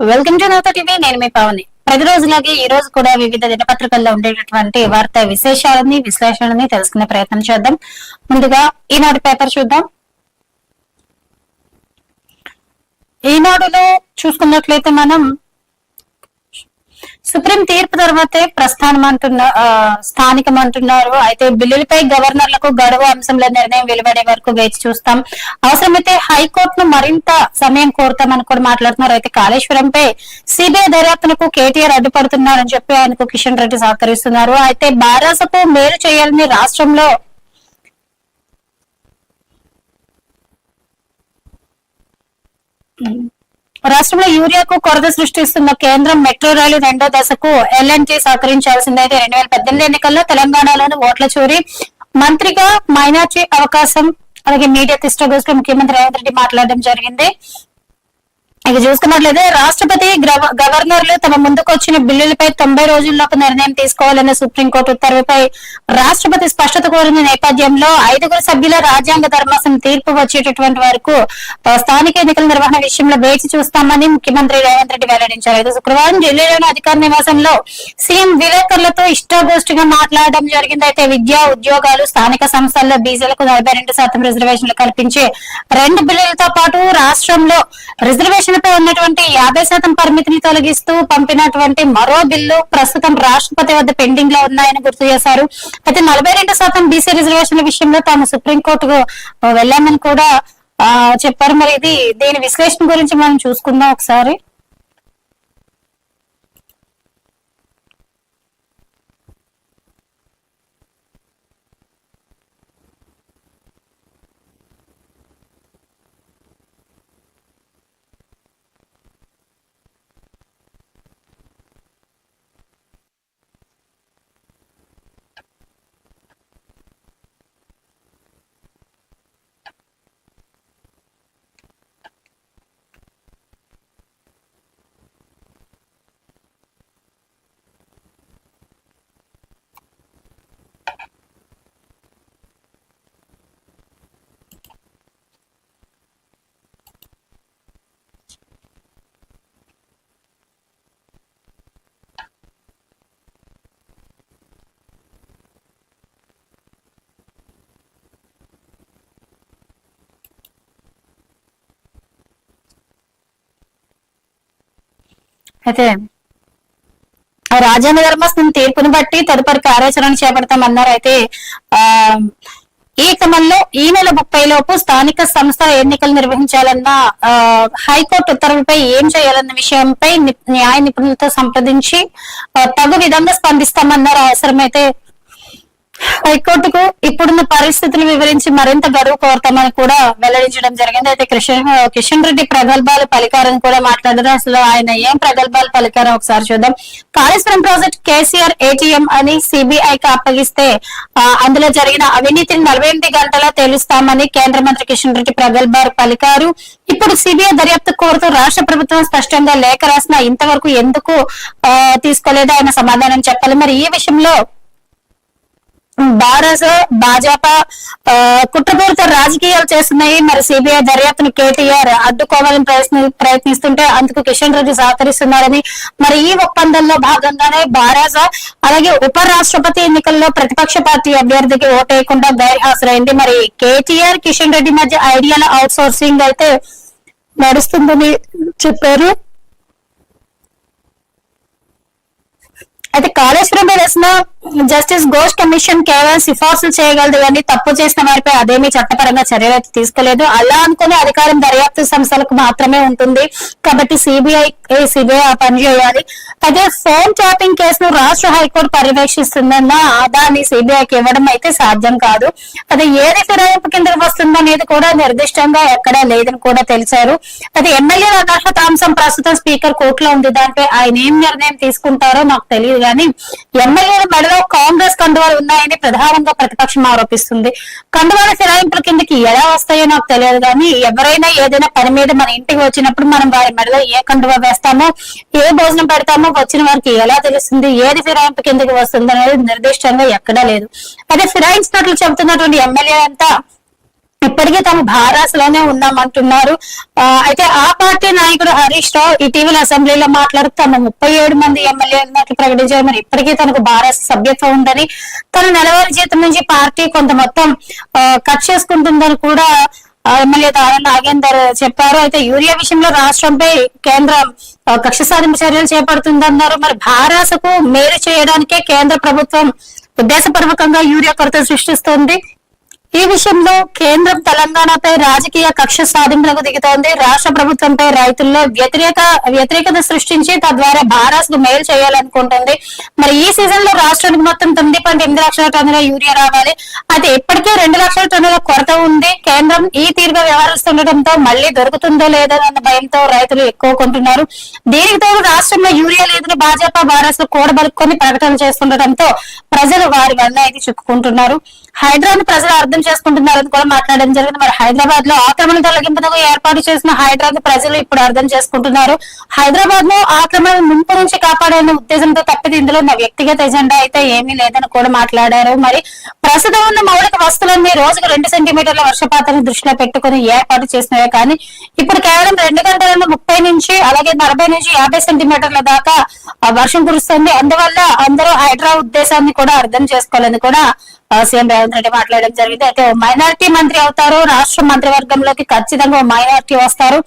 Welcome to Navata TV నేను మీ పవని. ప్రతిరోజులాగే ఈ రోజు కూడా వివిధ దినపత్రికల్లో ఉండేటటువంటి వార్తా విశేషాలని విశ్లేషణని తెలుసుకునే ప్రయత్నం చేద్దాం. ముందుగా ఈనాడు పేపర్ చూద్దాం. ఈనాడులో చూసుకున్నట్లయితే మనం సుప్రీం తీర్పు తర్వాతే ప్రస్థానం అంటున్న స్థానికం అంటున్నారు. అయితే బిల్లులపై గవర్నర్లకు గడువు అంశంలో నిర్ణయం వెలువడే వరకు వేచి చూస్తాం. అవసరమైతే హైకోర్టును మరింత సమయం కోరుతామని కూడా మాట్లాడుతున్నారు. అయితే కాళేశ్వరంపై సిబిఐ దర్యాప్తునకు కేటీఆర్ అడ్డుపడుతున్నారని చెప్పి ఆయనకు కిషన్ రెడ్డి సహకరిస్తున్నారు. అయితే బారాసకు మేలు చేయాలని రాష్ట్రంలో రాష్ట్రంలో యూరియాకు కొరత సృష్టిస్తున్న కేంద్రం మెట్రో రైలు రెండో దశకు ఎల్ఎన్టీ సహకరించాల్సిందైతే రెండు వేల పద్దెనిమిది ఎన్నికల్లో తెలంగాణలోని ఓట్ల చోరీ మంత్రిగా మైనార్టీ అవకాశం అలాగే మీడియా తిష్టగోష్ఠి ముఖ్యమంత్రి రేవంత్ రెడ్డి మాట్లాడడం జరిగింది. ఇక చూసుకున్నట్లయితే రాష్ట్రపతి గవర్నర్లు తమ ముందుకు వచ్చిన బిల్లులపై తొంభై రోజుల్లోపు నిర్ణయం తీసుకోవాలన్న సుప్రీంకోర్టు ఉత్తర్వుపై రాష్ట్రపతి స్పష్టత కోరిన నేపథ్యంలో ఐదుగురు సభ్యుల రాజ్యాంగ ధర్మాసనం తీర్పు వచ్చేటటువంటి వరకు స్థానిక ఎన్నికల నిర్వహణ విషయంలో వేచి చూస్తామని ముఖ్యమంత్రి రేవంత్ రెడ్డి వెల్లడించారు. అయితే శుక్రవారం ఢిల్లీలోని అధికార నివాసంలో సీఎం విలేకరులతో ఇష్టాగోష్ఠిగా మాట్లాడడం జరిగింది. అయితే విద్యా ఉద్యోగాలు స్థానిక సంస్థల్లో బీసీలకు నలభై రెండు శాతం రిజర్వేషన్లు కల్పించే రెండు బిల్లులతో పాటు రాష్ట్రంలో రిజర్వేషన్ రిజర్వేషన్లపై ఉన్నటువంటి యాభై శాతం పరిమితిని తొలగిస్తూ పంపినటువంటి మరో బిల్లు ప్రస్తుతం రాష్ట్రపతి వద్ద పెండింగ్లో ఉన్నాయని గుర్తు చేశారు. అయితే నలభై రెండు శాతం బీసీ రిజర్వేషన్ల విషయంలో తాము సుప్రీంకోర్టుకు వెళ్ళామని కూడా ఆ, చెప్పారు. మరి ఇది దీని విశ్లేషణ గురించి మనం చూసుకుందాం ఒకసారి. అయితే ఆ రాజ్యాంగ ధర్మస్థం తీర్పును బట్టి తదుపరి కార్యాచరణ చేపడతామన్నారు. అయితే ఆ ఈ క్రమంలో ఈ నెల ముప్పై లోపు స్థానిక సంస్థ ఎన్నికలు నిర్వహించాలన్న ఆ, హైకోర్టు ఉత్తర్వులపై ఏం చేయాలన్న విషయంపై న్యాయ నిపుణులతో సంప్రదించి తగు విధంగా స్పందిస్తామన్నారు. అవసరమైతే హైకోర్టుకు ఇప్పుడున్న పరిస్థితులు వివరించి మరింత గడువు కోరతామని కూడా వెల్లడించడం జరిగింది. అయితే కిషన్ కిషన్ రెడ్డి ప్రగల్భాలు పలికారని కూడా మాట్లాడారు. అసలు ఆయన ఏం ప్రగల్భాలు పలికారో ఒకసారి చూద్దాం. కాళేశ్వరం ప్రాజెక్ట్ కేసీఆర్ ఏటీఎం అని సిబిఐకి అప్పగిస్తే అందులో జరిగిన అవినీతిని నలభై ఎనిమిది గంటల తేలుస్తామని కేంద్ర మంత్రి కిషన్ రెడ్డి ప్రగల్భాలు పలికారు. ఇప్పుడు సిబిఐ దర్యాప్తు కోరుతూ రాష్ట్ర ప్రభుత్వం స్పష్టంగా లేఖ రాసిన ఇంతవరకు ఎందుకు తీసుకోలేదో ఆయన సమాధానం చెప్పాలి. మరి ఈ విషయంలో భారత భాజపా కుట్రపూరిత రాజకీయాలు చేస్తున్నాయి. మరి సిబిఐ దర్యాప్తును కేటీఆర్ అడ్డుకోవాలని ప్రయత్ని ప్రయత్నిస్తుంటే అందుకు కిషన్ రెడ్డి సహకరిస్తున్నారని మరి ఈ ఒప్పందంలో భాగంగానే భారత అలాగే ఉప రాష్ట్రపతి ఎన్నికల్లో ప్రతిపక్ష పార్టీ అభ్యర్థికి ఓటేయకుండా గైర్హాజరైంది మరి కేటీఆర్ కిషన్ రెడ్డి మధ్య ఐడియాల అవుట్ సోర్సింగ్ అయితే నడుస్తుందని చెప్పారు. అయితే కాళేశ్వరం మీద వేసిన జస్టిస్ ఘోష్ కమిషన్ కేవలం సిఫార్సులు చేయగలదు కానీ తప్పు చేసిన వారిపై అదేమీ చట్టపరంగా చర్యలు అయితే తీసుకోలేదు. అలా అనుకునే అధికారం దర్యాప్తు సంస్థలకు మాత్రమే ఉంటుంది. కాబట్టి సిబిఐ సిబిఐ ఆ పని చేయాలి. అయితే ఫోన్ ట్యాపింగ్ కేసును రాష్ట్ర హైకోర్టు పర్యవేక్షిస్తుందన్న దాన్ని సిబిఐకి ఇవ్వడం అయితే సాధ్యం కాదు. అది ఏది ఫిరాయింపు వస్తుందో వస్తుందనేది కూడా నిర్దిష్టంగా ఎక్కడా లేదని కూడా తెలిసారు. అది ఎమ్మెల్యే అనర్హత అంశం ప్రస్తుతం స్పీకర్ కోర్టులో ఉంది. దానిపై ఆయన ఏం నిర్ణయం తీసుకుంటారో నాకు తెలియదు కానీ ఎమ్మెల్యేల మెడలో కాంగ్రెస్ కండువాలు ఉన్నాయని ప్రధానంగా ప్రతిపక్షం ఆరోపిస్తుంది. కండువాల ఫిరాయింపుల కిందకి ఎలా వస్తాయో నాకు తెలియదు కానీ ఎవరైనా ఏదైనా పని మీద మన ఇంటికి వచ్చినప్పుడు మనం వారి మెడలో ఏ కండువా వేస్తామో ఏ భోజనం పెడతామో వచ్చిన వారికి ఎలా తెలుస్తుంది ఏది ఫిరాయింపు కిందకి వస్తుంది అనేది నిర్దిష్టంగా ఎక్కడా లేదు. అదే ఫిరాయించినట్లు చెబుతున్నటువంటి ఎమ్మెల్యే అంతా ఇప్పటికీ తాము భారాసలోనే ఉన్నామంటున్నారు. అయితే ఆ పార్టీ నాయకుడు హరీష్ రావు ఇటీవల అసెంబ్లీలో మాట్లాడుతూ తమ ముప్పై ఏడు మంది ఎమ్మెల్యేలకు ప్రకటించారు. మరి ఇప్పటికీ తనకు భారత సభ్యత్వం ఉందని తన నెలవారీ జీతం నుంచి పార్టీ కొంత మొత్తం కట్ చేసుకుంటుందని కూడా ఎమ్మెల్యే తారా నాగేందర్ చెప్పారు. అయితే యూరియా విషయంలో రాష్ట్రంపై కేంద్రం కక్ష సాధింపు చర్యలు చేపడుతుందన్నారు. మరి భారాసకు మేలు చేయడానికే కేంద్ర ప్రభుత్వం ఉద్దేశపూర్వకంగా యూరియా కొరత సృష్టిస్తోంది. ఈ విషయంలో కేంద్రం తెలంగాణపై రాజకీయ కక్ష సాధింపులకు దిగుతోంది. రాష్ట్ర ప్రభుత్వంపై రైతుల్లో వ్యతిరేక వ్యతిరేకత సృష్టించి తద్వారా భారత్ మేలు చేయాలనుకుంటుంది. మరి ఈ సీజన్లో రాష్ట్రానికి మొత్తం తొమ్మిది పాయింట్ ఎనిమిది లక్షల టన్నుల యూరియా రావాలి. అయితే ఇప్పటికే రెండు లక్షల టన్నుల కొరత ఉంది. కేంద్రం ఈ తీరుగా వ్యవహరిస్తుండటంతో మళ్ళీ దొరుకుతుందో లేదో అన్న భయంతో రైతులు ఎక్కువ కొంటున్నారు. దీనికి తోడు రాష్ట్రంలో యూరియా లేదని భాజపా భారత్ కూడబలుకొని ప్రకటన చేస్తుండటంతో ప్రజలు వారి వల్ల ఇది చిక్కుకుంటున్నారు హైదరాబాద్ ప్రజలు అర్థం చేసుకుంటున్నారని కూడా మాట్లాడడం జరిగింది. మరి హైదరాబాద్లో ఆక్రమణ తొలగింపునకు ఏర్పాటు చేసిన హైదరాబాద్ ప్రజలు ఇప్పుడు అర్థం చేసుకుంటున్నారు. హైదరాబాద్లో ఆక్రమణ ముంపు నుంచి కాపాడాలనే ఉద్దేశంతో తప్పితే ఇందులో నా వ్యక్తిగత ఎజెండా అయితే ఏమీ లేదని కూడా మాట్లాడారు. మరి ప్రస్తుతం ఉన్న మౌలిక వస్తువులన్నీ రోజుకు రెండు సెంటీమీటర్ల వర్షపాతాన్ని దృష్టిలో పెట్టుకుని ఏర్పాటు చేసినవే కానీ ఇప్పుడు కేవలం రెండు గంటల ముప్పై నుంచి అలాగే నలభై నుంచి యాభై సెంటీమీటర్ల దాకా వర్షం కురుస్తుంది. అందువల్ల అందరూ హైదరాబాద్ ఉద్దేశాన్ని కూడా అర్థం చేసుకోవాలని కూడా సీఎం రేవంత్ రెడ్డి మాట్లాడడం జరిగింది. అయితే మైనారిటీ మంత్రి అవుతారు రాష్ట్ర మంత్రివర్గంలోకి ఖచ్చితంగా మైనారిటీ వస్తారు.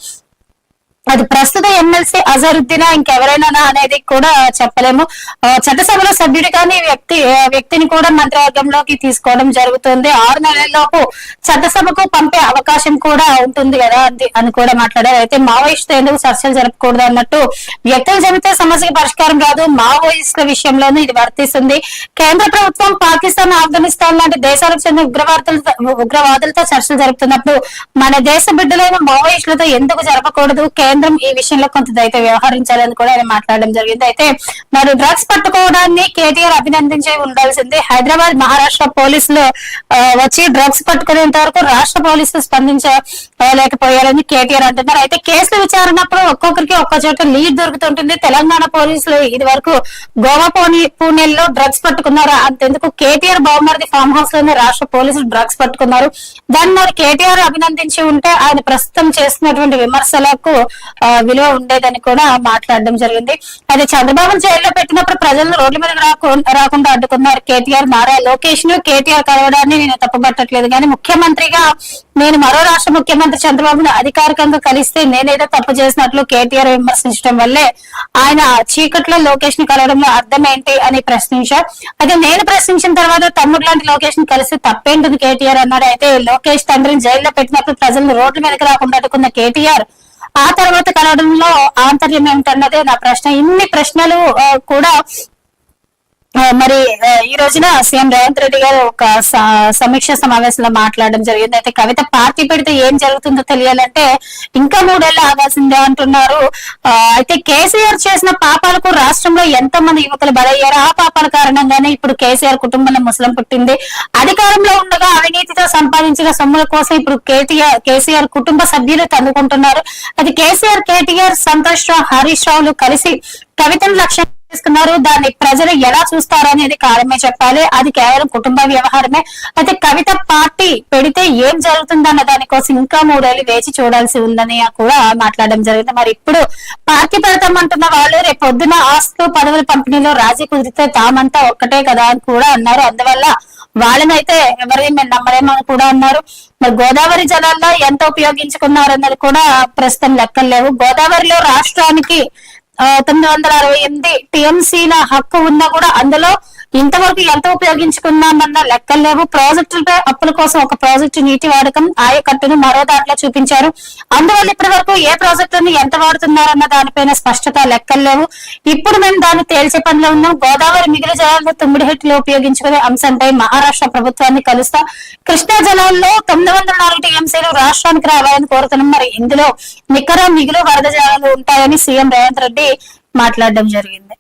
అది ప్రస్తుత ఎమ్మెల్సీ అజరుద్దీనా ఇంకెవరైనా అనేది కూడా చెప్పలేము. చట్టసభలో సభ్యుడు కానీ వ్యక్తి వ్యక్తిని కూడా మంత్రివర్గంలోకి తీసుకోవడం జరుగుతుంది. ఆరు నెలల్లోపు చట్టసభకు పంపే అవకాశం కూడా ఉంటుంది కదా అది- అని కూడా మాట్లాడారు. అయితే మావోయిస్టు ఎందుకు చర్చలు జరపకూడదు అన్నట్టు వ్యక్తులు చెబితే సమస్యకి పరిష్కారం రాదు. మావోయిస్టుల విషయంలోనూ ఇది వర్తిస్తుంది. కేంద్ర ప్రభుత్వం పాకిస్తాన్ ఆఫ్ఘనిస్తాన్ లాంటి దేశాలకు చెందిన ఉగ్రవాదులతో ఉగ్రవాదులతో చర్చలు జరుపుతున్నప్పుడు మన దేశ బిడ్డలైన మావోయిస్టులతో ఎందుకు జరపకూడదు? కేంద్రం ఈ విషయంలో కొంత అయితే వ్యవహరించాలని కూడా ఆయన మాట్లాడడం జరిగింది. అయితే మరి డ్రగ్స్ పట్టుకోవడాన్ని కేటీఆర్ అభినందించి ఉండాల్సింది. హైదరాబాద్ మహారాష్ట్ర పోలీసులు వచ్చి డ్రగ్స్ పట్టుకునేంత వరకు రాష్ట్ర పోలీసులు స్పందించలేకపోయారని కేటీఆర్ అంటున్నారు. అయితే కేసుల విచారణప్పుడు ఒక్కొక్కరికి ఒక్క చోట లీడ్ దొరుకుతుంటుంది. తెలంగాణ పోలీసులు ఇది వరకు గోవా పోనీ పూణెల్లో డ్రగ్స్ పట్టుకున్నారు? అంతెందుకు కేటీఆర్ బహుమతి ఫామ్ హౌస్లోనే రాష్ట్ర పోలీసులు డ్రగ్స్ పట్టుకున్నారు. దాన్ని మరి కేటీఆర్ అభినందించి ఉంటే ఆయన ప్రస్తుతం చేస్తున్నటువంటి విమర్శలకు విలువ ఉండేదని కూడా మాట్లాడడం జరిగింది. అయితే చంద్రబాబు జైల్లో పెట్టినప్పుడు ప్రజలను రోడ్ల మీద రాకుండా అడ్డుకున్నారు. కేటీఆర్ మారా లోకేష్ను కేటీఆర్ కలవడాన్ని నేను తప్పుపట్టట్లేదు. కానీ ముఖ్యమంత్రిగా నేను మరో రాష్ట్ర ముఖ్యమంత్రి చంద్రబాబును అధికారికంగా కలిస్తే నేనేదో తప్పు చేసినట్లు కేటీఆర్ విమర్శించడం వల్లే ఆయన చీకట్లో లోకేష్ని కలవడంలో అర్థం ఏంటి అని ప్రశ్నించారు. అయితే నేను ప్రశ్నించిన తర్వాత తమ్ముడు లాంటి లోకేష్ని కలిసి తప్పేంటుంది కేటీఆర్ అన్నాడు. అయితే లోకేష్ తండ్రిని జైల్లో పెట్టినప్పుడు ప్రజలను రోడ్ల మీదకి రాకుండా అడ్డుకున్న కేటీఆర్ ఆ తర్వాత కలవడంలో ఆంతర్యం ఏమిటన్నదే నా ప్రశ్న. ఇన్ని ప్రశ్నలు కూడా మరి ఈ రోజున సీఎం రేవంత్ రెడ్డి గారు ఒక సమీక్ష సమావేశంలో మాట్లాడడం జరిగింది. అయితే కవిత పార్టీ పెడితే ఏం జరుగుతుందో తెలియాలంటే ఇంకా మూడేళ్ళు ఆగాల్సిందే అంటున్నారు. అయితే కేసీఆర్ చేసిన పాపాలకు రాష్ట్రంలో ఎంతో మంది యువకులు బలయ్యారు. ఆ పాపాల కారణంగానే ఇప్పుడు కేసీఆర్ కుటుంబంలో ముసలం పుట్టింది. అధికారంలో ఉండగా అవినీతితో సంపాదించిన సొమ్ముల కోసం ఇప్పుడు కేటీఆర్ కేసీఆర్ కుటుంబ సభ్యులు తన్నుకుంటున్నారు. అది కేసీఆర్ కేటీఆర్ సంతోష్ రావు హరీష్ రావులు కలిసి కవితను లక్ష్యం తీసుకున్నారు. దాన్ని ప్రజలు ఎలా చూస్తారు అనేది కాలమే చెప్పాలి. అది కేవలం కుటుంబ వ్యవహారమే. అయితే కవిత పార్టీ పెడితే ఏం జరుగుతుందన్న దానికోసం ఇంకా మూడేళ్ళు వేచి చూడాల్సి ఉందని కూడా మాట్లాడడం జరిగింది. మరి ఇప్పుడు పార్టీ పెడతామంటున్న వాళ్ళు రేపు పొద్దున ఆస్తులు పదవుల పంపిణీలో రాజీ కుదిరితే తామంతా ఒక్కటే కదా అని కూడా అన్నారు. అందువల్ల వాళ్ళనైతే ఎవరిని మేము నమ్మలేమని కూడా అన్నారు. మరి గోదావరి జలాల్లో ఎంత ఉపయోగించుకున్నారన్నది కూడా ప్రస్తుతం లెక్కలు లేవు. గోదావరిలో రాష్ట్రానికి తొమ్మిది వందల అరవై ఎనిమిది టీఎంసీల హక్కు ఉన్నా కూడా అందులో ఇంతవరకు ఎంత ఉపయోగించుకున్నామన్న లెక్కలు లేవు. ప్రాజెక్టులపై అప్పుల కోసం ఒక ప్రాజెక్టు నీటి వాడకం ఆయకట్టును మరో దాంట్లో చూపించారు. అందువల్ల ఇప్పటి వరకు ఏ ప్రాజెక్టును ఎంత వాడుతున్నారన్న దానిపైన స్పష్టత లెక్కలు లేవు. ఇప్పుడు మేము దాన్ని తేల్చే పనిలో ఉన్నాం. గోదావరి మిగిలిన జలాలను హెట్లు ఉపయోగించుకునే అంశంపై మహారాష్ట్ర ప్రభుత్వాన్ని కలుస్తా. కృష్ణా జలాల్లో తొమ్మిది వందల నాలుగు టీఎంసీలు రాష్ట్రానికి రావాలని కోరుతున్నాం. మరి ఇందులో నికర మిగులు వరద జలాలు ఉంటాయని సీఎం రేవంత్ రెడ్డి మాట్లాడడం జరిగింది.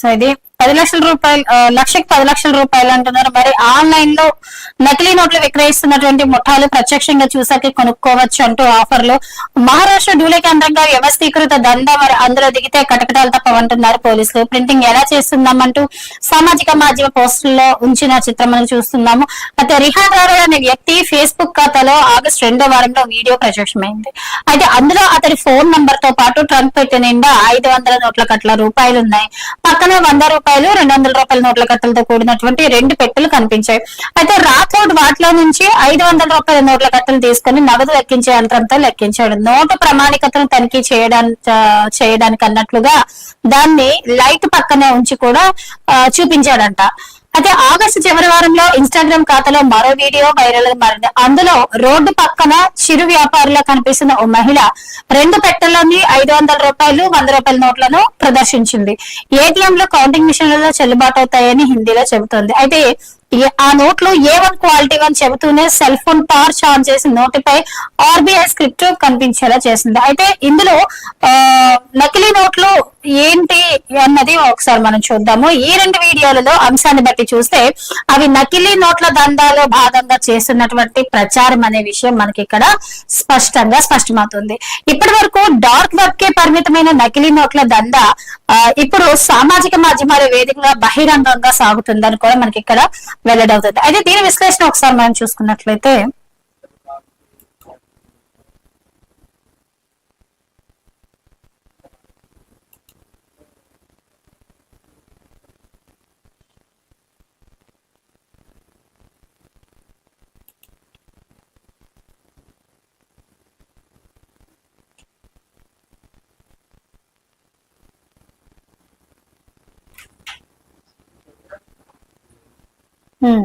సో ఇది పది లక్షల రూపాయలు లక్షకి పది లక్షల రూపాయలు అంటున్నారు. మరి ఆన్లైన్లో నకిలీ నోట్లు విక్రయిస్తున్నటువంటి ముఠాలు ప్రత్యక్షంగా చూసాకే కొనుక్కోవచ్చు అంటూ ఆఫర్లు. మహారాష్ట్ర డూలే కేంద్రంగా వ్యవస్థీకృత దందా మరి అందులో దిగితే కటకటాలు తప్పవంటున్నారు పోలీసులు. ప్రింటింగ్ ఎలా చేస్తున్నామంటూ సామాజిక మాధ్యమ పోస్టుల్లో ఉంచిన చిత్రం మనం చూస్తున్నాము. అయితే రిహాన్ రారోడ్ అనే వ్యక్తి ఫేస్బుక్ ఖాతాలో ఆగస్టు రెండో వారంలో వీడియో ప్రత్యక్షమైంది అయితే అందులో అతడి ఫోన్ నంబర్తో పాటు ట్రంక్ పెట్టిన నిండా ఐదు వందల నోట్ల కట్ల రూపాయలు ఉన్నాయి. పక్కన వంద రూపాయలు రెండు వందల రూపాయల నోట్ల కట్టలతో కూడినటువంటి రెండు పెట్టెలు కనిపించాయి. అయితే రాథోడ్ వాటిలో నుంచి ఐదు వందల రూపాయల నోట్ల కట్టలు తీసుకుని నగదు లెక్కించే యంత్రంతో లెక్కించాడు. నోటు ప్రామాణికతను తనిఖీ చేయడానికి చేయడానికి అన్నట్లుగా దాన్ని లైట్ పక్కనే ఉంచి కూడా చూపించాడంట. అయితే ఆగస్టు చివరి వారంలో ఇన్స్టాగ్రామ్ ఖాతాలో మరో వీడియో వైరల్ మారింది. అందులో రోడ్డు పక్కన చిరు వ్యాపారిలో కనిపిస్తున్న ఓ మహిళ రెండు పెట్టెల్లోని ఐదు వందల రూపాయలు వంద రూపాయల నోట్లను ప్రదర్శించింది. ఏటీఎం లో కౌంటింగ్ మిషన్లలో చెల్లుబాటు అవుతాయని హిందీలో చెబుతోంది. అయితే ఆ ఆ నోట్లు ఏ వన్ క్వాలిటీ వన్ చెబుతూనే సెల్ ఫోన్ టార్చ్ ఆన్ చేసి నోటిపై ఆర్బీఐ స్క్రిప్ట్ కనిపించేలా చేసింది అయితే ఇందులో ఆ, నకిలీ నోట్లు ఏంటి అన్నది ఒకసారి మనం చూద్దాము. ఈ రెండు వీడియోలలో అంశాన్ని బట్టి చూస్తే అవి నకిలీ నోట్ల దందాలో భాగంగా చేస్తున్నటువంటి ప్రచారం అనే విషయం మనకి ఇక్కడ స్పష్టంగా స్పష్టమవుతుంది. ఇప్పటి వరకు డార్క్ వెబ్ కే పరిమితమైన నకిలీ నోట్ల దందా ఆ, ఇప్పుడు సామాజిక మాధ్యమాల వేదికగా బహిరంగంగా సాగుతుందని కూడా మనకి ఇక్కడ వెల్లడవుతుంది. అయితే దీని విశ్లేషణ ఒకసారి మనం చూసుకున్నట్లయితే হুম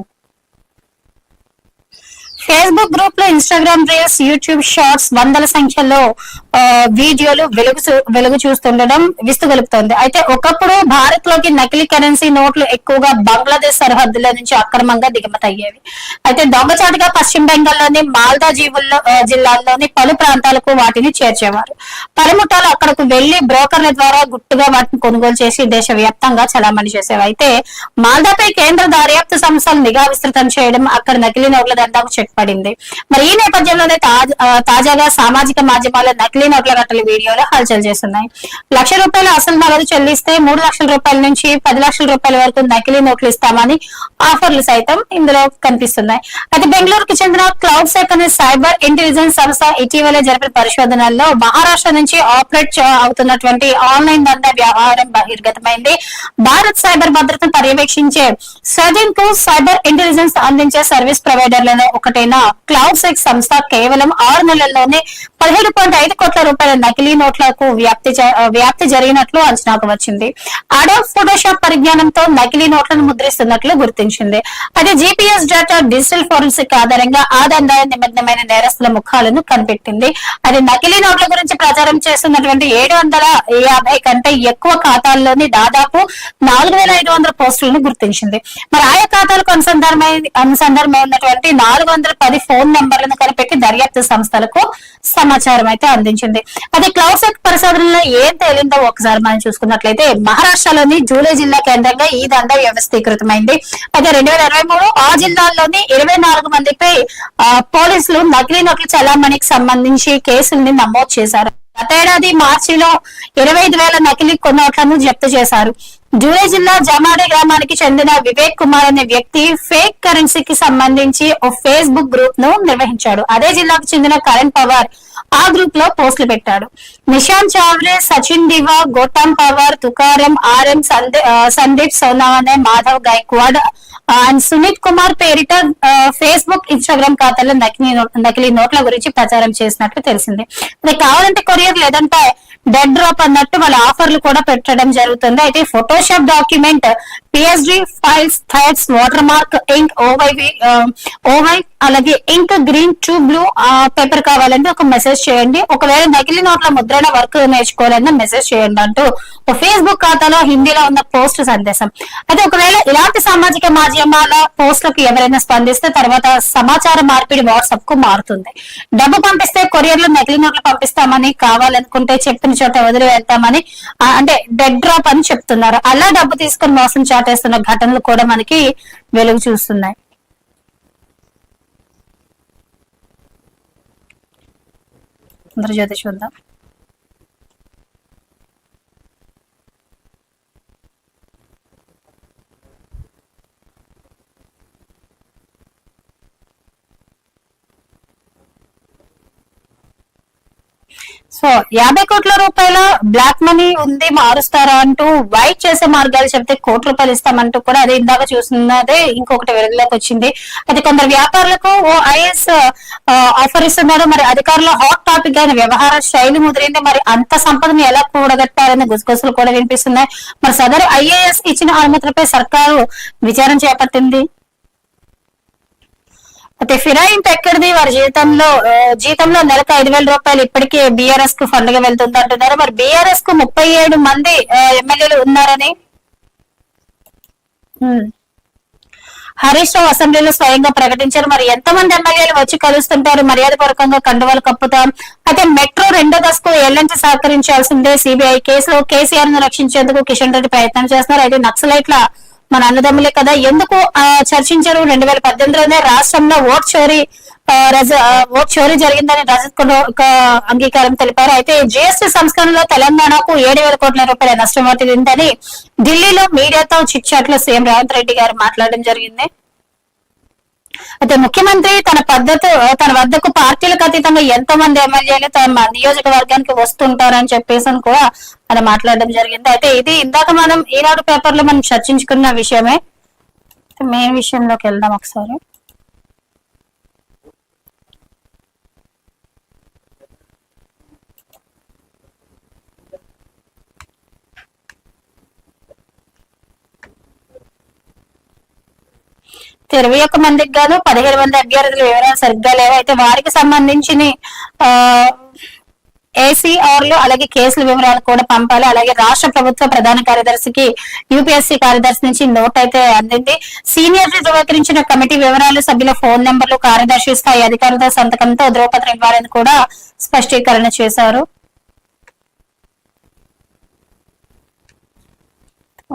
ఫేస్బుక్ గ్రూప్లో ఇన్స్టాగ్రామ్ రీల్స్ యూట్యూబ్ షార్ట్స్ వందల సంఖ్యలో వీడియోలు వెలుగు చూ- వెలుగు చూస్తుండడం విస్తుగలుపుతోంది. అయితే ఒకప్పుడు భారత్లోకి నకిలీ కరెన్సీ నోట్లు ఎక్కువగా బంగ్లాదేశ్ సరిహద్దుల నుంచి అక్రమంగా దిగుమతి అయ్యేవి అయితే దొంగచాటుగా పశ్చిమ బెంగాల్లోని మాల్దా జీవుల్లో జిల్లాల్లోని పలు ప్రాంతాలకు వాటిని చేర్చేవారు. పలుముఠాలు అక్కడకు వెళ్ళి బ్రోకర్ల ద్వారా గుట్టుగా వాటిని కొనుగోలు చేసి దేశవ్యాప్తంగా చలామణి చేసేవి. అయితే మాల్దాపై కేంద్ర దర్యాప్తు సంస్థలు నిఘా విస్తృతం చేయడం అక్కడ నకిలీ నోట్ల దందాకు చెక్ పడింది. మరి ఈ నేపథ్యంలోనే తాజాగా సామాజిక మాధ్యమాల నకిలీ నోట్ల కట్టల వీడియోలు హల్చల్ చేస్తున్నాయి. లక్ష రూపాయల అసలు చెల్లిస్తే మూడు లక్షల రూపాయల నుంచి పది లక్షల రూపాయల వరకు నకిలీ నోట్లు ఇస్తామని ఆఫర్లు సైతం ఇందులో కనిపిస్తున్నాయి. అయితే బెంగళూరుకు చెందిన క్లౌడ్ సెక్ అనే సైబర్ ఇంటెలిజెన్స్ సంస్థ ఇటీవల జరిపిన పరిశోధనల్లో మహారాష్ట్ర నుంచి ఆపరేట్ అవుతున్నటువంటి ఆన్లైన్ దందా వ్యవహారం బహిర్గతమైంది. భారత్ సైబర్ భద్రతను పర్యవేక్షించే సదిన్కు సైబర్ ఇంటెలిజెన్స్ అందించే సర్వీస్ ప్రొవైడర్లలో అయిన క్లౌడ్ సెక్స్ సంస్థ కేవలం ఆరు నెలల్లోనే పదిహేడు పాయింట్ ఐదు కోట్ల రూపాయల నకిలీ నోట్లకు వ్యాప్తి వ్యాప్తి జరిగినట్లు అంచనాకు వచ్చింది. అడాబ్ ఫోటోషాప్ పరిజ్ఞానంతో నకిలీ నోట్లను ముద్రిస్తున్నట్లు గుర్తించింది. అయితే జీపీఎస్ డేటా డిజిటల్ ఫోరెన్సిక్ ఆధారంగా ఆదాయ నిమగ్నమైన నేరస్తుల ముఖాలను కనిపెట్టింది. అది నకిలీ నోట్ల గురించి ప్రచారం చేస్తున్నటువంటి ఏడు వందల యాభై కంటే ఎక్కువ ఖాతాల్లోని దాదాపు నాలుగు వేల ఐదు వందల పోస్టులను గుర్తించింది. మరి ఆయా ఖాతాలకు అనుసంధానమై అనుసంధానమై ఉన్నటువంటి నాలుగు వందల పది ఫోన్ నంబర్లను కనిపెట్టి దర్యాప్తు సంస్థలకు సమాచారం అయితే అందించింది. అది క్లౌడ్ సెట్ పరిశోధనలో ఏం తేలిందో ఒకసారి మనం చూసుకున్నట్లయితే మహారాష్ట్రలోని జూలై జిల్లా కేంద్రంగా ఈ దందా వ్యవస్థీకృతమైంది. అయితే రెండు వేల ఇరవై మూడు ఆ జిల్లాల్లోని ఇరవై నాలుగు మందిపై పోలీసులు నకిలీ నోట్ల చలామణికి సంబంధించి కేసుల్ని నమోదు చేశారు. గతేడాది మార్చిలో ఇరవై ఐదు వేల నకిలీ నోట్లను జప్తు చేశారు. జూలై జిల్లా జమాడే గ్రామానికి చెందిన వివేక్ కుమార్ అనే వ్యక్తి ఫేక్ కరెన్సీకి సంబంధించి ఓ ఫేస్బుక్ గ్రూప్ను నిర్వహించాడు. అదే జిల్లాకు చెందిన కరణ్ పవార్ ఆ గ్రూప్లో పోస్టులు పెట్టాడు. నిశాంత్ చావ్రే సచిన్ దివా గోటమ్ పవార్ తుకారం ఆర్ఎం సందే- ఆ, సందీప్ సోనావనే మాధవ్ గైక్వాడ్ అండ్ సునీత్ కుమార్ పేరిట ఫేస్బుక్ ఇన్స్టాగ్రామ్ ఖాతాలో నకిలీ నకిలీ నోట్ల గురించి ప్రచారం చేసినట్లు తెలిసింది. కావాలంటే కొరియర్ లేదంటే డెడ్ డ్రాప్ అన్నట్టు వాళ్ళ ఆఫర్లు కూడా పెట్టడం జరుగుతుంది. అయితే ఫోటోషాప్ డాక్యుమెంట్ పిఎస్డి ఫైల్స్ థైట్స్ వాటర్ మార్క్ ఇంక్ ఓవైవి ఓవై అలాగే ink green to blue paper కావాలంటే ఒక మెసేజ్ చేయండి. ఒకవేళ నకిలీ నోట్ల ముద్రణ వర్క్ నేర్చుకోవాలంటే మెసేజ్ చేయండి అంటూ ఒక ఫేస్బుక్ ఖాతాలో హిందీలో ఉన్న పోస్ట్ సందేశం. అయితే ఒకవేళ ఇలాంటి సామాజిక మాధ్యమాల పోస్టులకు ఎవరైనా స్పందిస్తే తర్వాత సమాచార మార్పిడి వాట్సాప్కు మారుతుంది. డబ్బు పంపిస్తే కొరియర్లో నకిలీ నోట్లు పంపిస్తామని కావాలనుకుంటే చెప్పిన చోట వదిలి వెళ్తామని అంటే డెడ్ డ్రాప్ అని చెప్తున్నారు. అలా డబ్బు తీసుకొని మోసం చాటేస్తున్న ఘటనలు కూడా మనకి వెలుగు చూస్తున్నాయి. ఆంధ్రజ్యోతి చూద్దాం సో యాభై కోట్ల రూపాయల బ్లాక్ మనీ ఉంది మారుస్తారా అంటూ వైట్ చేసే మార్గాలు చెప్తే కోట్ల రూపాయలు ఇస్తామంటూ కూడా అదే ఇందాక చూస్తున్నదే ఇంకొకటి వెలుగులోకి వచ్చింది. అది కొందరు వ్యాపారులకు ఓ ఐఎస్ ఆఫర్ ఇస్తున్నారు. మరి అధికారుల హాట్ టాపిక్ అయిన వ్యవహార శైలి ముదిరింది. మరి అంత సంపదను ఎలా కూడగట్టారనే గుసగుసలు కూడా వినిపిస్తున్నాయి. మరి సదరు ఐఏఎస్ ఇచ్చిన అనుమతులపై సర్కారు విచారణ చేపట్టింది. అయితే ఫిరాయింపు ఎక్కడిది? వారి జీతంలో జీతంలో నెలకు ఐదు వేల రూపాయలు ఇప్పటికే బీఆర్ఎస్కు ఫండ్గా వెళ్తుంది అంటున్నారు. మరి బీఆర్ఎస్కు ముప్పై ఏడు మంది ఎమ్మెల్యేలు ఉన్నారని? హరీష్ రావు అసెంబ్లీలో స్వయంగా ప్రకటించారు. మరి ఎంతమంది ఎమ్మెల్యేలు వచ్చి కలుస్తుంటారు? మర్యాద పూర్వకంగా కండువాలు కప్పుతాం. అయితే మెట్రో రెండో దశకు ఎల్ఎన్టీ సహకరించాల్సిందే. సిబిఐ కేసులో కేసీఆర్ను రక్షించేందుకు కిషన్ రెడ్డి ప్రయత్నం చేస్తున్నారు. అయితే నక్సలైట్ల మన అన్నదమ్ములే కదా. ఎందుకు చర్చించరు చర్చించారు? రెండు వేల పద్దెనిమిదిలోనే రాష్ట్రంలో ఓట్ చోరీ ఓట్ చోరీ జరిగిందని రజత్ ఒక అంగీకారం తెలిపారు. అయితే జిఎస్టీ సంస్కరణలో తెలంగాణకు ఏడు వేల కోట్ల రూపాయల నష్టం వాటిల్లిందని ఢిల్లీలో మీడియాతో చిట్చాట్లో సీఎం రేవంత్ రెడ్డి గారు మాట్లాడడం జరిగింది. అయితే ముఖ్యమంత్రి తన పద్ధతి తన వద్దకు పార్టీలకు అతీతంగా ఎంతో మంది ఎమ్మెల్యేలు తన నియోజకవర్గానికి వస్తుంటారని చెప్పేసి అని కూడా మనం మాట్లాడడం జరిగింది. అయితే ఇది ఇందాక మనం ఈనాడు పేపర్లో మనం చర్చించుకున్న విషయమే. మెయిన్ విషయంలోకి వెళ్దాం ఒకసారి. ఇరవై ఒక్క మందికి గాను పదిహేడు మంది అభ్యర్థుల వివరాలు సరిగ్గా లేవు. అయితే వారికి సంబంధించిన ఏసీఆర్లు అలాగే కేసుల వివరాలు కూడా పంపాలి. అలాగే రాష్ట్ర ప్రభుత్వ ప్రధాన కార్యదర్శికి యూపీఎస్సీ కార్యదర్శి నుంచి నోట్ అయితే అందింది. సీనియర్ ధృవీకరించిన కమిటీ వివరాలు సభ్యుల ఫోన్ నెంబర్లు కార్యదర్శి స్థాయి అధికారులతో సంతకంతో ధృవపత్రం ఇవ్వాలని కూడా స్పష్టీకరణ చేశారు.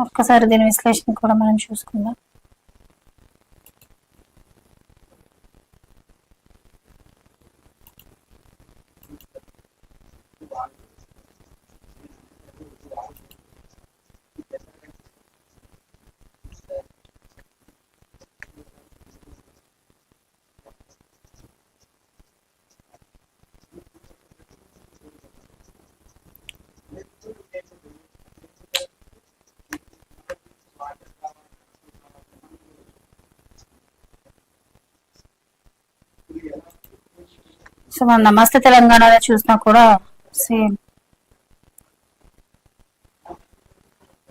ఒక్కసారి దీని విశ్లేషణ కూడా మనం చూసుకుందాం. సో మనం నమస్తే తెలంగాణలో చూసినా కూడా సేమ్.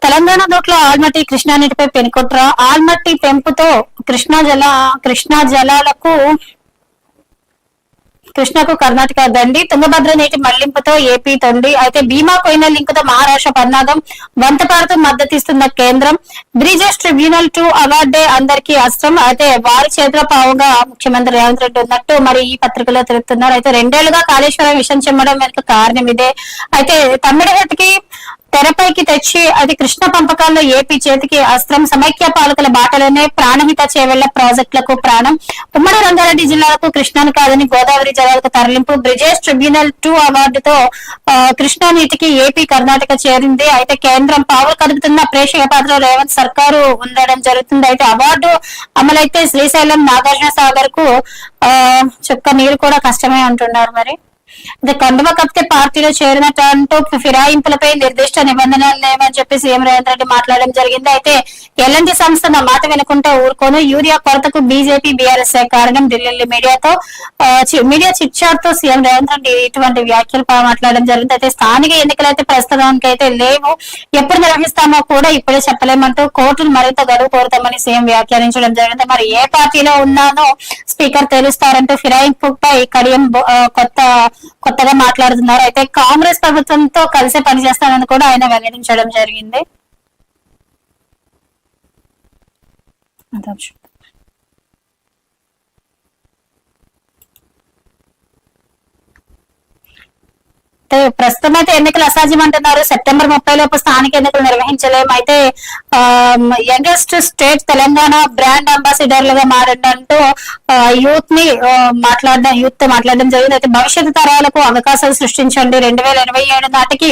తెలంగాణ నోట్లో ఆల్మట్టి కృష్ణా నీటిపై పెనుకొట్ర ఆల్మట్టి పెంపుతో కృష్ణా జల కృష్ణా జలాలకు కృష్ణకు కర్ణాటక దండి. తుంగభద్ర నీటి మళ్ళింపుతో ఏపీ తండి. అయితే భీమా కొయిన లింక్తో మహారాష్ట్ర పన్నాగం వంతపాడుతూ మద్దతిస్తున్న కేంద్రం. బ్రిజెస్ ట్రిబ్యునల్ టు అవార్డే అందరికీ అస్త్రం. అయితే వారి చేతిలో పావుగా ముఖ్యమంత్రి రేవంత్ రెడ్డి ఉన్నట్టు మరి ఈ పత్రికలో తెలుపుతున్నారు. అయితే రెండేళ్ళుగా కాళేశ్వరం విషయం చెమ్మడం వెనుక కారణం ఇదే. అయితే తమ్మిడిగట్టుకి తెరపైకి తెచ్చి అది కృష్ణ పంపకాల్లో ఏపీ చేతికి అస్త్రం సమైక్య పాలకుల బాటలోనే ప్రాణహిత చేవెళ్ళ ప్రాజెక్టులకు ప్రాణం. ఉమ్మడి రంగారెడ్డి జిల్లాలకు కృష్ణాను కాదని గోదావరి జలాలకు తరలింపు. బ్రిజేష్ ట్రిబ్యునల్ టూ అవార్డుతో ఆ, కృష్ణా నీటికి ఏపీ కర్ణాటక చేరింది. అయితే కేంద్రం పావులు కదుపుతున్న ప్రేక్షక పాత్ర రేవంత్ సర్కారు ఉండడం జరుగుతుంది. అయితే అవార్డు అమలైతే శ్రీశైలం నాగార్జున సాగర్కు ఆ చుక్క నీరు కూడా కష్టమే అంటున్నారు మరి. ఇది కండువ కప్తే పార్టీలో చేరినట్టు అంటూ ఫిరాయింపులపై నిర్దిష్ట నిబంధనలు లేవని చెప్పి సీఎం రేవంత్ రెడ్డి మాట్లాడడం జరిగింది. అయితే ఎల్ఎన్టీ సంస్థ నా మాట వినకుంటే ఊరుకోను. యూరియా కొరతకు బీజేపీ బీఆర్ఎస్ కారణం? ఢిల్లీ మీడియాతో మీడియా చిట్చాట్తో సీఎం రేవంత్ రెడ్డి ఇటువంటి వ్యాఖ్యలు మాట్లాడడం జరిగింది. అయితే స్థానిక ఎన్నికలు అయితే ప్రస్తుతానికి అయితే లేవు ఎప్పుడు నిర్వహిస్తామో కూడా ఇప్పుడే చెప్పలేమంటూ కోర్టును మరింత గడువు కోరుతామని సీఎం వ్యాఖ్యానించడం జరిగింది. మరి ఏ పార్టీలో ఉన్నానో స్పీకర్ తెలుస్తారంటూ ఫిరాయింపుపై కడియం కొత్త కొత్తగా మాట్లాడుతున్నారు. అయితే కాంగ్రెస్ ప్రభుత్వంతో కలిసే పనిచేస్తానని కూడా ఆయన వెల్లడించడం జరిగింది. ప్రస్తుతం అయితే ఎన్నికలు అసాధ్యం అంటున్నారు. సెప్టెంబర్ ముప్పై లోపు స్థానిక ఎన్నికలు నిర్వహించలేము. అయితే యంగెస్ట్ స్టేట్ తెలంగాణ బ్రాండ్ అంబాసిడర్లుగా మారిందంటూ యూత్ని మాట్లాడడం యూత్తో మాట్లాడడం జరిగింది. అయితే భవిష్యత్తు తరాలకు అవకాశాలు సృష్టించండి. రెండు వేల ఇరవై ఏడు నాటికి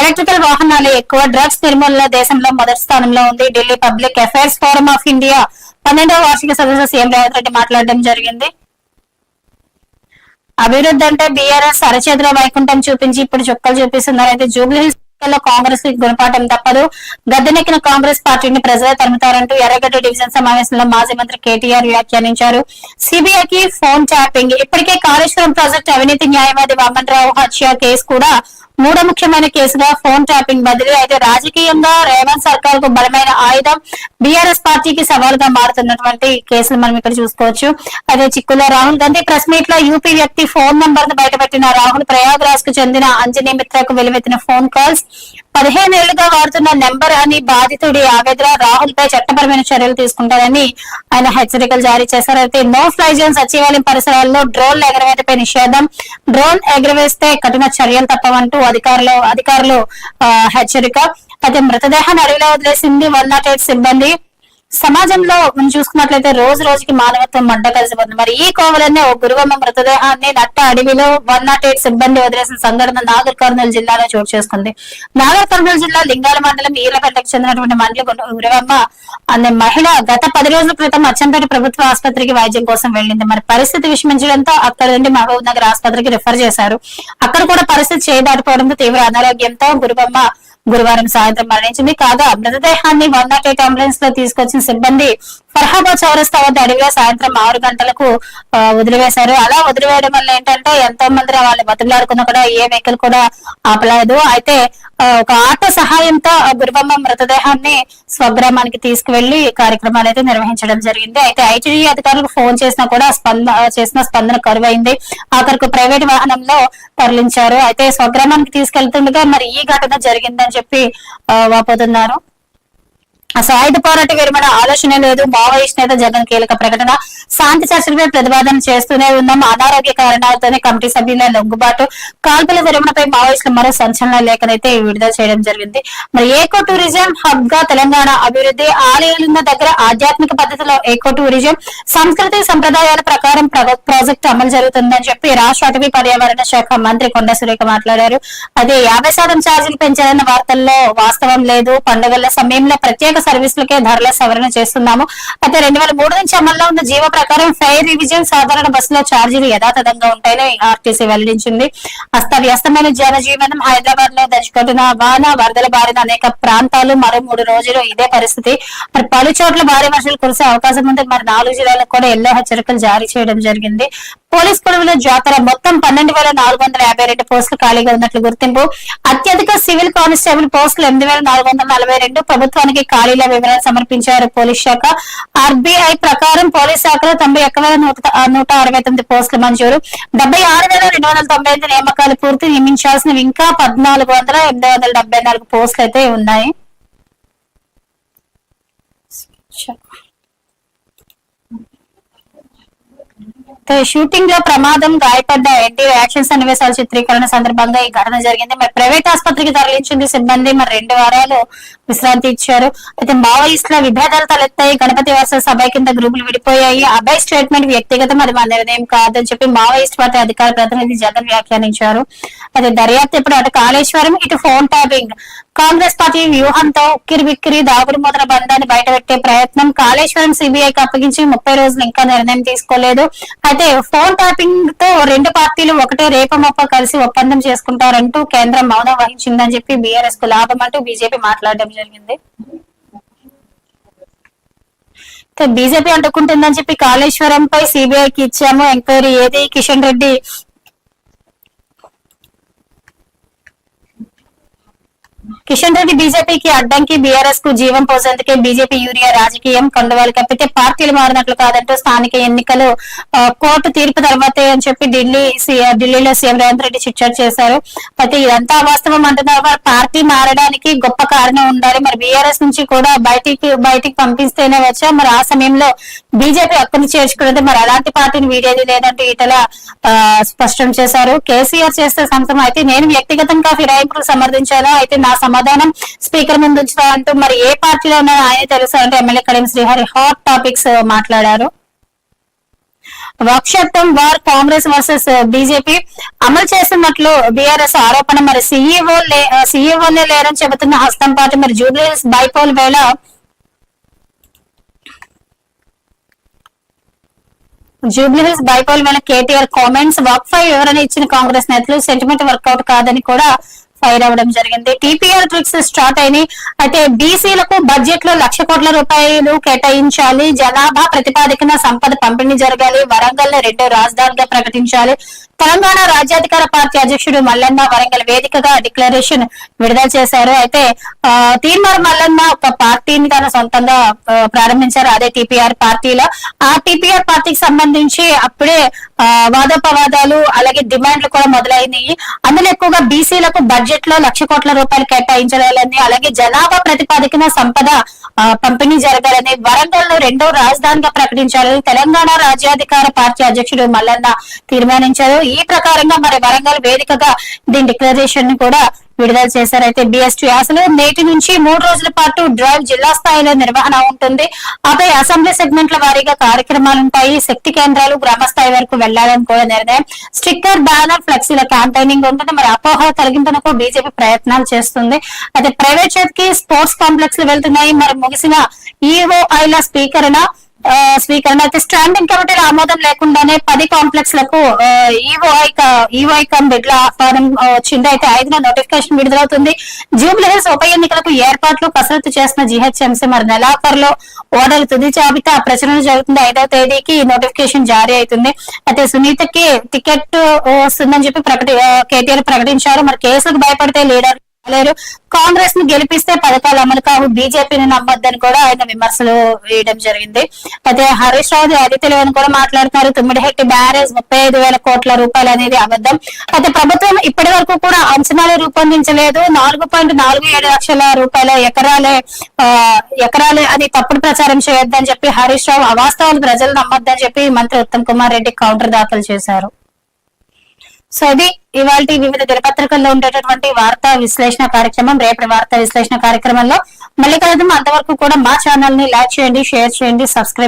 ఎలక్ట్రికల్ వాహనాలు ఎక్కువ డ్రగ్స్ నిర్మూలన దేశంలో మొదటి స్థానంలో ఉంది. Delhi public affairs forum of India పన్నెండవ వార్షిక సదస్సు సీఎం రేవంత్ రెడ్డి మాట్లాడడం జరిగింది. అభివృద్ధి అంటే బీఆర్ఎస్ అరచేతిలో వైకుంఠం చూపించి ఇప్పుడు చుక్కలు చూపిస్తున్నారు. అయితే జూబ్లీ హిల్స్ ఎన్నికల్లో కాంగ్రెస్కి గుణపాఠం తప్పదు. గద్దెనెక్కిన కాంగ్రెస్ పార్టీని ప్రజలే తరుముతారంటూ ఎర్రగడ్డ డివిజన్ సమావేశంలో మాజీ మంత్రి కేటీఆర్ వ్యాఖ్యానించారు. సిబిఐకి ఫోన్ ట్యాపింగ్. ఇప్పటికే కాళేశ్వరం ప్రాజెక్టు అవినీతి న్యాయవాది వామన్ రావు హత్య కేసు కూడా మూడో ముఖ్యమైన కేసుగా ఫోన్ ట్యాపింగ్ బదిలీ అయితే రాజకీయంగా రేవంత్ సర్కార్కు బలమైన ఆయుధం బీఆర్ఎస్ పార్టీకి సవాలుగా మారుతున్నటువంటి కేసులు మనం ఇక్కడ చూసుకోవచ్చు. అదే చిక్కులో రాహుల్ గాంధీ ప్రెస్ మీట్లో యూపీ వ్యక్తి ఫోన్ నంబర్ను బయటపెట్టిన రాహుల్ ప్రయాగ్రాజ్కు చెందిన అంజనీ మిత్రకు వెలువెత్తిన ఫోన్ కాల్స్. పదిహేను ఏళ్ళుగా వాడుతున్న నెంబర్ అని బాధితుడి ఆవేదన రాహుల్ పై చట్టపరమైన చర్యలు తీసుకుంటారని ఆయన హెచ్చరికలు జారీ చేశారు. అయితే నో ఫ్లై జోన్ సచివాలయం పరిసరాల్లో డ్రోన్ ఎగరవేతపై నిషేధం. డ్రోన్ ఎగరవేస్తే కఠిన చర్యలు తప్పవంటూ అధికారులు అధికారులు హెచ్చరిక. అయితే మృతదేహాన్ని అడవిలో వదిలేసింది వన్ నాట్ ఎయిట్ సిబ్బంది. సమాజంలో మనం చూసుకున్నట్లయితే రోజు రోజుకి మానవత్వం మంట కలిసిపోతుంది. మరి ఈ కోవలనే ఓ గురువమ్మ మృతదేహాన్ని నట్ట అడవిలో వన్ నాట్ ఎయిట్ సిబ్బంది వదిలేసిన సంఘటన నాగర్ కర్నూలు జిల్లాలో చోటు చేసుకుంది. నాగర్ కర్నూలు జిల్లా లింగాల మండలం ఈలపేటకు చెందినటువంటి మండలి గురువమ్మ అనే మహిళ గత పది రోజుల క్రితం అచ్చంపేట ప్రభుత్వ ఆసుపత్రికి వైద్యం కోసం వెళ్ళింది. మరి పరిస్థితి విషమించడంతో అక్కడ నుండి మహబూబ్ నగర్ ఆసుపత్రికి రిఫర్ చేశారు. అక్కడ కూడా పరిస్థితి చేయదాటిపోవడంతో తీవ్ర అనారోగ్యంతో గురువమ్మ గురువారం సాయంత్రం మరణించింది. కాగా మృతదేహాన్ని వన్ నాట్ ఎయిట్ అంబులెన్స్లో తీసుకొచ్చిన సిబ్బంది ఫర్హాబాద్ చౌరస్తా వద్ద అడవిలో సాయంత్రం ఆరు గంటలకు వదిలివేశారు. అలా వదిలివేయడం వల్ల ఏంటంటే ఎంతో మంది వాళ్ళు బతుకులారుకున్న కూడా ఏ వెహికల్ కూడా ఆపలేదు. అయితే ఒక ఆటో సహాయంతో గురువమ్మ మృతదేహాన్ని స్వగ్రామానికి తీసుకువెళ్ళి కార్యక్రమాలు అయితే నిర్వహించడం జరిగింది. అయితే ఐటీడీ అధికారులకు ఫోన్ చేసినా కూడా స్పంద చేసిన స్పందన కరువైంది. ఆఖరికి ప్రైవేట్ వాహనంలో తరలించారు. అయితే స్వగ్రామానికి తీసుకెళ్తుండగా మరి ఈ ఘటన జరిగిందని చెప్పి వాపోతున్నారు. సాయుధ పోరాట విరమణ ఆలోచన లేదు. మావోయిస్ట్ నేత జగన్ కీలక ప్రకటన. శాంతి చర్చలపై ప్రతిపాదన చేస్తూనే ఉన్నాం. అనారోగ్య కారణాలతోనే కమిటీ సభ్యుల లొంగుబాటు. కాల్పుల విరమణపై మావోయిస్టులు మరో సంచలన లేఖనైతే విడుదల చేయడం జరిగింది. మరి ఏకో టూరిజం హబ్గా తెలంగాణ అభివృద్ధి ఆలయాలున్న దగ్గర ఆధ్యాత్మిక పద్ధతిలో ఏకో టూరిజం సంస్కృతి సంప్రదాయాల ప్రకారం ప్రాజెక్టు అమలు జరుగుతుందని చెప్పి రాష్ట్ర అటవీ పర్యావరణ శాఖ మంత్రి కొండ సురేఖ మాట్లాడారు. అదే యాభై శాతం ఛార్జీలు పెంచాలన్న వార్తల్లో వాస్తవం లేదు. పండుగల సమయంలో ప్రత్యేక సర్వీసులకే ధరల సవరణ చేస్తున్నాము. అయితే రెండు వేల మూడు నుంచి అమల్లో ఉన్న జీవ ప్రకారం ఫైర్ రివిజన్ సాధారణ బస్సులో ఛార్జీలు యథాతథంగా ఉంటాయని ఆర్టీసీ వెల్లడించింది. అస్తవ్యస్తమైన జనజీవనం హైదరాబాద్లో దంచుకుంటున్న వాన వరదల బారిన అనేక ప్రాంతాలు మరో మూడు రోజులు ఇదే పరిస్థితి. మరి పలు చోట్ల భారీ వర్షాలు కురిసే అవకాశం ఉంది. మరి నాలుగు జిల్లాలకు కూడా ఎల్లో హెచ్చరికలు జారీ చేయడం జరిగింది. పోలీస్ కొలువుల జాతర మొత్తం పన్నెండు వేల నాలుగు వందల యాభై రెండు పోస్టులు ఖాళీగా ఉన్నట్లు గుర్తింపు. అత్యధిక సివిల్ కానిస్టేబుల్ పోస్టులు ఎనిమిది వేల నాలుగు వందల నలభై రెండు ప్రభుత్వానికి ఖాళీల వివరాలు సమర్పించారు పోలీస్ శాఖ. ఆర్బీఐ ప్రకారం పోలీస్ శాఖలో తొంభై ఒక్క వేల నూట నూట అరవై తొమ్మిది పోస్టులు మంజూరు. డెబ్బై ఆరు వేల రెండు వందల తొంభై ఐదు నియామకాలు పూర్తి నియమించాల్సినవి ఇంకా పద్నాలుగు వందల ఎనిమిది వందల డెబ్బై నాలుగు పోస్టులు అయితే ఉన్నాయి. షూటింగ్లో ప్రమాదం గాయపడ్డ ఎన్టీ యాక్షన్ సన్నివేశాల చిత్రీకరణ సందర్భంగా ఈ ఘటన జరిగింది. మరి ప్రైవేట్ ఆసుపత్రికి తరలించింది సిబ్బంది. మరి రెండు వారాలు విశ్రాంతి ఇచ్చారు. అయితే మావోయిస్టుల విభేదాలు తలెత్తాయి. గణపతి వరుస సభ కింద గ్రూపులు విడిపోయాయి. అభయ్ స్టేట్మెంట్ వ్యక్తిగతం అది మన నిర్ణయం కాదని చెప్పి మావోయిస్ట్ పార్టీ అధికార ప్రతినిధి జగన్ వ్యాఖ్యానించారు. అయితే దర్యాప్తు ఇప్పుడు అటు కాళేశ్వరం ఇటు ఫోన్ ట్యాపింగ్. కాంగ్రెస్ పార్టీ వ్యూహంతో ఉక్కిరిబిక్కిరి దాగుడు మొదల బంధాన్ని బయటపెట్టే ప్రయత్నం కాళేశ్వరం సిబిఐకి అప్పగించి ముప్పై రోజులు ఇంకా నిర్ణయం తీసుకోలేదు. అయితే ఫోన్ ట్యాపింగ్తో రెండు పార్టీలు ఒకటే రేపమొప్ప కలిసి ఒప్పందం చేసుకుంటారంటూ కేంద్రం మౌనం వహించిందని చెప్పి బీఆర్ఎస్కు లాభం అంటూ బీజేపీ మాట్లాడడం జరిగింది. బీజేపీ అంటుకుంటుందని చెప్పి కాళేశ్వరం పై సిబిఐకి ఇచ్చాము. ఎంక్వైరీ ఏది? కిషన్ రెడ్డి కిషన్ రెడ్డి బీజేపీకి అడ్డంకి బీఆర్ఎస్కు జీవం పోసేందుకే బీజేపీ యూరియా రాజకీయం కొండవాలి కప్పితే పార్టీలు మారినట్లు కాదంటూ స్థానిక ఎన్నికలు కోర్టు తీర్పు తర్వాతే అని చెప్పి ఢిల్లీ ఢిల్లీలో సీఎం రేవంత్ రెడ్డి చిట్చాట్ చేశారు. అయితే ఇదంతా వాస్తవం అంటున్నారు మరి పార్టీ మారడానికి గొప్ప కారణం ఉండాలి. మరి బీఆర్ఎస్ నుంచి కూడా బయటికి బయటికి పంపిస్తేనే వచ్చా? మరి ఆ సమయంలో బీజేపీ అక్కడిని చేర్చుకున్నది మరి అలాంటి పార్టీని వీడేది లేదంటూ ఇటల స్పష్టం చేశారు. కేసీఆర్ చేస్తే సంతం అయితే నేను వ్యక్తిగతంగా ఫిరాయింపులు సమర్థించాను అయితే నా సమాధానం. స్పీకర్ ముందు ఉంచుతా అంటూ మరి ఏ పార్టీలో ఉన్నారో ఆయనే తెలుసు అంటే MLA Kadiyam Srihari hot topics మాట్లాడారు. వక్షత్వం వార్ కాంగ్రెస్ వర్సెస్ బీజేపీ అమలు చేస్తున్నట్లు బీఆర్ఎస్ ఆరోపణ. మరి సీఈఓ సీఈఓలే లేరని చెబుతున్న హస్తం పార్టీ మరి జూబ్లీస్ బైపోల్ వేళ జూబ్లీహిల్స్ బైపోల్ వేళ కేటీఆర్ కామెంట్స్ వర్క్ ఫై వివరణ ఇచ్చిన కాంగ్రెస్ నేతలు సెంటిమెంట్ వర్కౌట్ కాదని కూడా ఫైర్ అవ్వడం జరిగింది. టీపీఆర్ ట్రిక్స్ స్టార్ట్ అయినాయి. అయితే బీసీలకు బడ్జెట్లో లక్ష కోట్ల రూపాయలు కేటాయించాలి. జనాభా ప్రతిపాదికన సంపద పంపిణీ జరగాలి. వరంగల్ని రెండో రాజధానిగా ప్రకటించాలి. తెలంగాణ రాజ్యాధికార పార్టీ అధ్యక్షుడు మల్లన్న వరంగల్ వేదికగా డిక్లరేషన్ విడుదల చేశారు. అయితే తీన్మార్ మల్లన్న ఒక పార్టీని తన సొంతంగా ప్రారంభించారు. అదే టీపీఆర్ పార్టీలో. ఆ టీపీఆర్ పార్టీకి సంబంధించి అప్పుడే వాదోపవాదాలు అలాగే డిమాండ్లు కూడా మొదలైనవి అందులో ఎక్కువగా బీసీలకు బడ్జెట్ లో లక్ష కోట్ల రూపాయలు కేటాయించాలని అలాగే జనాభా ప్రతిపాదికన సంపద పంపిణీ జరగాలని వరంగల్ను రెండో రాజధానిగా ప్రకటించాలని తెలంగాణ రాజ్యాధికార పార్టీ అధ్యక్షుడు మల్లన్న తీర్మానించారు. ఈ ప్రకారంగా మరి వరంగల్ వేదికగా దీని డిక్లరేషన్ని కూడా విడుదల చేశారైతే బిఎస్టీ అసలు నేటి నుంచి మూడు రోజుల పాటు డ్రైవ్ జిల్లా స్థాయిలో నిర్వహణ ఉంటుంది. ఆపై అసెంబ్లీ సెగ్మెంట్ల వారీగా కార్యక్రమాలు ఉంటాయి శక్తి కేంద్రాలు గ్రామ స్థాయి వరకు వెళ్ళాలని కూడా నిర్ణయం. స్టిక్కర్ బ్యానర్ ఫ్లెక్సీల క్యాంపెయినింగ్ ఉంటుంది. మరి అపోహ తొలగింపునకు బీజేపీ ప్రయత్నాలు చేస్తుంది. అయితే ప్రైవేట్ చేతికి స్పోర్ట్స్ కాంప్లెక్స్లు వెళ్తున్నాయి. మరి ముగిసిన ఈఓఐల స్పీకరణ స్వీకరణ అయితే స్టాండింగ్ కమిటీల ఆమోదం లేకుండానే పది కాంప్లెక్స్లకు ఈఓఐ ఈఓఐ కమ్ బిడ్ల ఆహ్వానం వచ్చింది. అయితే ఐదున నోటిఫికేషన్ విడుదలవుతుంది. జూబ్లీ హిల్స్ ఉప ఎన్నికలకు ఏర్పాట్లు కసరత్తు చేసిన జిహెచ్ఎంసీ మరి నెలాఖరులో ఓడల తుది జాబితా ప్రచురణ జరుగుతుంది. ఐదవ తేదీకి నోటిఫికేషన్ జారీ అవుతుంది. అయితే సునీతకి టికెట్ వస్తుందని చెప్పి ప్రకటి కేటీఆర్ ప్రకటించారు. మరి కేసులకు భయపడితే లీడర్ లేరు కాంగ్రెస్ని గెలిపిస్తే పథకాలు అమలు కావు. బీజేపీని నమ్మొద్దని కూడా ఆయన విమర్శలు వేయడం జరిగింది. అయితే హరీష్ రావు అది అని కూడా మాట్లాడుతున్నారు. తుమ్మిడిహెట్టి బ్యారేజ్ ముప్పై ఐదు వేల కోట్ల రూపాయలు అనేది అబద్ధం. అయితే ప్రభుత్వం ఇప్పటి వరకు కూడా అంచనాలు రూపొందించలేదు. నాలుగు పాయింట్ నాలుగు ఏడు లక్షల రూపాయల ఎకరాలే ఆ, ఎకరాలే అది తప్పుడు ప్రచారం చేయొద్దని చెప్పి హరీష్ రావు అవాస్తవాలు ప్రజలు నమ్మొద్దని చెప్పి మంత్రి ఉత్తమ్ కుమార్ రెడ్డి కౌంటర్ దాఖలు చేశారు. సో ఇది ఇవాళ వివిధ దినపత్రికల్లో ఉండేటటువంటి వార్తా విశ్లేషణ కార్యక్రమం రేపటి వార్తా విశ్లేషణ కార్యక్రమంలో మళ్ళీ కలుద్దాం. అంతవరకు కూడా మా ఛానల్ని లైక్ చేయండి షేర్ చేయండి సబ్స్క్రైబ్